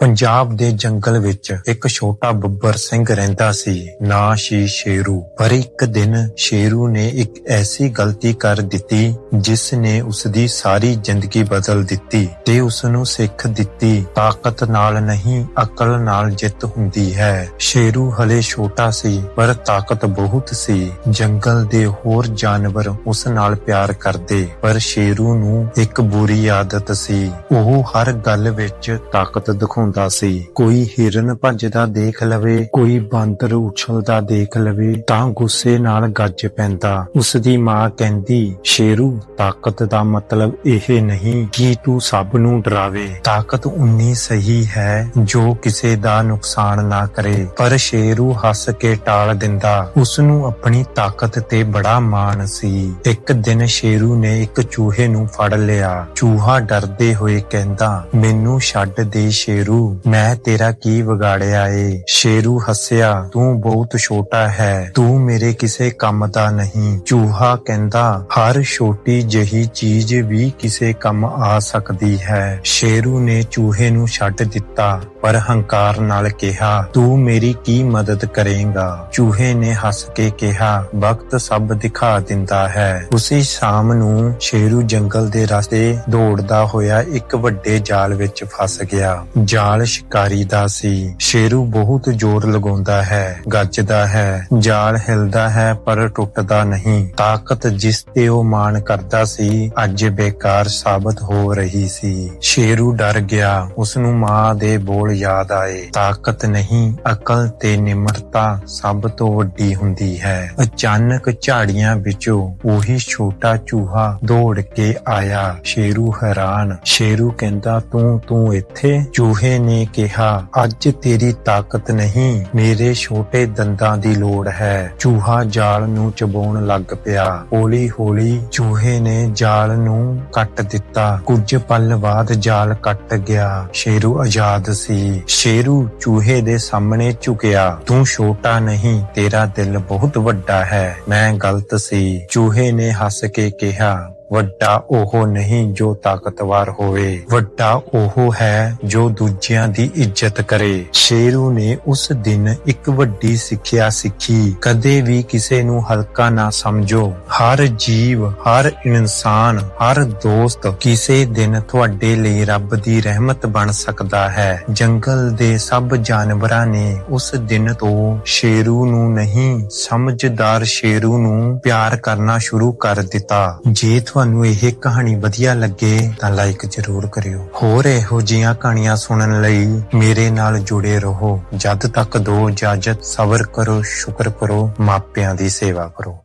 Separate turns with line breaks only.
ਪੰਜਾਬ ਦੇ ਜੰਗਲ ਵਿੱਚ ਇੱਕ ਛੋਟਾ ਬੱਬਰ ਸਿੰਘ ਰਹਿੰਦਾ ਸੀ, ਨਾਂ ਸੀ ਸ਼ੇਰੂ। ਪਰ ਇੱਕ ਦਿਨ ਸ਼ੇਰੂ ਨੇ ਇੱਕ ਐਸੀ ਗਲਤੀ ਕਰ ਦਿੱਤੀ, ਜਿਸ ਨੇ ਉਸ ਦੀ ਸਾਰੀ ਜ਼ਿੰਦਗੀ ਬਦਲ ਦਿੱਤੀ ਤੇ ਉਸ ਨੂੰ ਸਿੱਖ ਦਿੱਤੀ। ਤਾਕਤ ਨਾਲ ਨਹੀਂ, ਅਕਲ ਨਾਲ ਜਿੱਤ ਹੁੰਦੀ ਹੈ। ਸ਼ੇਰੂ ਹਲੇ ਛੋਟਾ ਸੀ, ਪਰ ਤਾਕਤ ਬਹੁਤ ਸੀ। ਜੰਗਲ ਦੇ ਹੋਰ ਜਾਨਵਰ ਉਸ ਨਾਲ ਪਿਆਰ ਕਰਦੇ, ਪਰ ਸ਼ੇਰੂ ਨੂੰ ਇੱਕ ਬੁਰੀ ਆਦਤ ਸੀ। ਉਹ ਹਰ ਗੱਲ ਵਿੱਚ ਤਾਕਤ ਦਿਖਾਉਂਦਾ ਸੀ। ਕੋਈ ਹਿਰਨ ਭੱਜਦਾ ਦੇਖ ਲਵੇ, ਕੋਈ ਬਾਂਦਰ ਉਛਲਦਾ ਦੇਖ ਲਵੇ, ਤਾਂ ਗੁੱਸੇ ਨਾਲ ਗੱਜ ਪੈਂਦਾ। ਉਸ ਦੀ ਮਾਂ ਕਹਿੰਦੀ, ਸ਼ੇਰੂ, ਤਾਕਤ ਦਾ ਮਤਲਬ ਇਹ ਨਹੀਂ ਕਿ ਤੂੰ ਸਭ ਨੂੰ ਡਰਾਵੇ। ਤਾਕਤ ਉਨੀ ਸਹੀ ਹੈ ਜੋ ਕਿਸੇ ਦਾ ਨੁਕਸਾਨ ਨਾ ਕਰੇ। ਪਰ ਸ਼ੇਰੂ ਹੱਸ ਕੇ ਟਾਲ ਦਿੰਦਾ। ਉਸ ਨੂੰ ਆਪਣੀ ਤਾਕਤ ਤੇ ਬੜਾ ਮਾਣ ਸੀ। ਇੱਕ ਦਿਨ ਸ਼ੇਰੂ ਨੇ ਇੱਕ ਚੂਹੇ ਨੂੰ ਫੜ ਲਿਆ। ਚੂਹਾ ਡਰਦੇ ਹੋਏ ਕਹਿੰਦਾ, ਮੈਨੂੰ ਛੱਡ ਦੇ ਸ਼ੇਰੂ। ਮੈਂ ਤੇਰਾ ਕੀ ਵਿਗਾੜਿਆ ਏ? ਸ਼ੇਰੂ ਹੱਸਿਆ, ਤੂੰ ਬਹੁਤ ਛੋਟਾ ਹੈ, ਤੂੰ ਮੇਰੇ ਕਿਸੇ ਕੰਮ ਦਾ ਨਹੀਂ। ਚੂਹਾ ਕਹਿੰਦਾ, ਹਰ ਛੋਟੀ ਜਹੀ ਚੀਜ਼ ਵੀ ਕਿਸੇ ਕੰਮ ਆ ਸਕਦੀ ਹੈ। ਸ਼ੇਰੂ ਨੇ ਚੂਹੇ ਨੂੰ ਛੱਡ ਦਿੱਤਾ। ਪਰ ਹੰਕਾਰ ਨਾਲ ਕਿਹਾ, ਤੂੰ ਮੇਰੀ ਕੀ ਮਦਦ ਕਰੇਂਗਾ? ਚੂਹੇ ਨੇ ਹੱਸ ਕੇ ਕਿਹਾ, ਵਕਤ ਸਭ ਦਿਖਾ ਦਿੰਦਾ ਹੈ। ਉਸੇ ਸ਼ਾਮ ਨੂੰ ਸ਼ੇਰੂ ਜੰਗਲ ਦੇ ਰਸਤੇ ਦੌੜਦਾ ਹੋਇਆ ਇੱਕ ਵੱਡੇ ਜਾਲ ਵਿੱਚ ਫਸ ਗਿਆ। ਜਾਲ ਸ਼ਿਕਾਰੀ ਦਾ ਸੀ। ਸ਼ੇਰੂ ਬਹੁਤ ਜ਼ੋਰ ਲਗਾਉਂਦਾ ਹੈ, ਗੱਜਦਾ ਹੈ। ਜਾਲ ਹਿਲਦਾ ਹੈ ਪਰ ਟੁੱਟਦਾ ਨਹੀਂ। ਤਾਕਤ ਜਿਸ ਤੇ ਉਹ ਮਾਣ ਕਰਦਾ ਸੀ, ਅੱਜ ਬੇਕਾਰ ਸਾਬਤ ਹੋ ਰਹੀ ਸੀ। ਸ਼ੇਰੂ ਡਰ ਗਿਆ। ਉਸ ਨੂੰ ਮਾਂ ਦੇ ਬੋਲ ਯਾਦ ਆਏ। ਤਾਕਤ ਨਹੀਂ, ਅਕਲ ਤੇ ਨਿਮਰਤਾ ਸਭ ਤੋਂ ਵੱਡੀ ਹੁੰਦੀ ਹੈ। ਅਚਾਨਕ ਝਾੜੀਆਂ ਵਿੱਚੋਂ ਉਹੀ ਛੋਟਾ ਚੂਹਾ ਦੌੜ ਕੇ ਆਇਆ। ਸ਼ੇਰੂ ਹੈਰਾਨ। ਸ਼ੇਰੂ ਕਹਿੰਦਾ, ਤੂੰ ਤੂੰ ਇੱਥੇ? ਚੂਹੇ ਨੇ ਕਿਹਾ, ਅੱਜ ਤੇਰੀ ਤਾਕਤ ਨਹੀਂ, ਮੇਰੇ ਛੋਟੇ ਦੰਦਾਂ ਦੀ ਲੋੜ ਹੈ। ਚੂਹਾ ਜਾਲ ਨੂੰ ਚਬਾਉਣ ਲੱਗ ਪਿਆ। ਹੌਲੀ ਹੌਲੀ ਚੂਹੇ ਨੇ ਜਾਲ ਨੂੰ ਕੱਟ ਦਿੱਤਾ। ਕੁਝ ਪਲ ਬਾਅਦ ਜਾਲ ਕੱਟ ਗਿਆ। ਸ਼ੇਰੂ ਆਜ਼ਾਦ ਸੀ। ਸ਼ੇਰੂ ਚੂਹੇ ਦੇ ਸਾਹਮਣੇ ਝੁਕਿਆ, ਤੂੰ ਛੋਟਾ ਨਹੀਂ, ਤੇਰਾ ਦਿਲ ਬਹੁਤ ਵੱਡਾ ਹੈ। ਮੈਂ ਗਲਤ ਸੀ। ਚੂਹੇ ਨੇ ਹੱਸ ਕੇ ਕਿਹਾ ਵੱਡਾ ਉਹ ਨਹੀਂ ਜੋ ਤਾਕਤਵਰ ਹੋਵੇ। ਵੱਡਾ ਉਹ ਹੈ ਜੋ ਦੂਜਿਆਂ ਦੀ ਇੱਜ਼ਤ ਕਰੇ। ਸ਼ੇਰੂ ਨੇ ਉਸ ਦਿਨ ਇੱਕ ਵੱਡੀ ਸਿੱਖਿਆ ਸਿੱਖੀ। ਕਦੇ ਵੀ ਕਿਸੇ ਨੂੰ ਹਲਕਾ ਨਾ ਸਮਝੋ। ਹਰ ਜੀਵ, ਹਰ ਇਨਸਾਨ, ਹਰ ਦੋਸਤ ਕਿਸੇ ਦਿਨ ਤੁਹਾਡੇ ਲਈ ਰੱਬ ਦੀ ਰਹਿਮਤ ਬਣ ਸਕਦਾ ਹੈ। ਜੰਗਲ ਦੇ ਸਭ ਜਾਨਵਰਾਂ ਨੇ ਉਸ ਦਿਨ ਤੋਂ ਸ਼ੇਰੂ ਨੂੰ ਨਹੀਂ, ਸਮਝਦਾਰ ਸ਼ੇਰੂ ਨੂੰ ਪਿਆਰ ਕਰਨਾ ਸ਼ੁਰੂ ਕਰ ਦਿੱਤਾ। ਜੇ ਤੁਹਾਨੂੰ ਇਹ ਕਹਾਣੀ ਵਧੀਆ ਲੱਗੇ ਤਾਂ ਲਾਈਕ ਜ਼ਰੂਰ ਕਰਿਓ। ਹੋਰ ਇਹੋ ਜਿਹੀਆਂ ਕਹਾਣੀਆਂ ਸੁਣਨ ਲਈ ਮੇਰੇ ਨਾਲ ਜੁੜੇ ਰਹੋ। ਜਦ ਤੱਕ ਦੋ ਇਜਾਜ਼ਤ ਸਬਰ ਕਰੋ, ਸ਼ੁਕਰ ਕਰੋ, ਮਾਪਿਆਂ ਦੀ ਸੇਵਾ ਕਰੋ।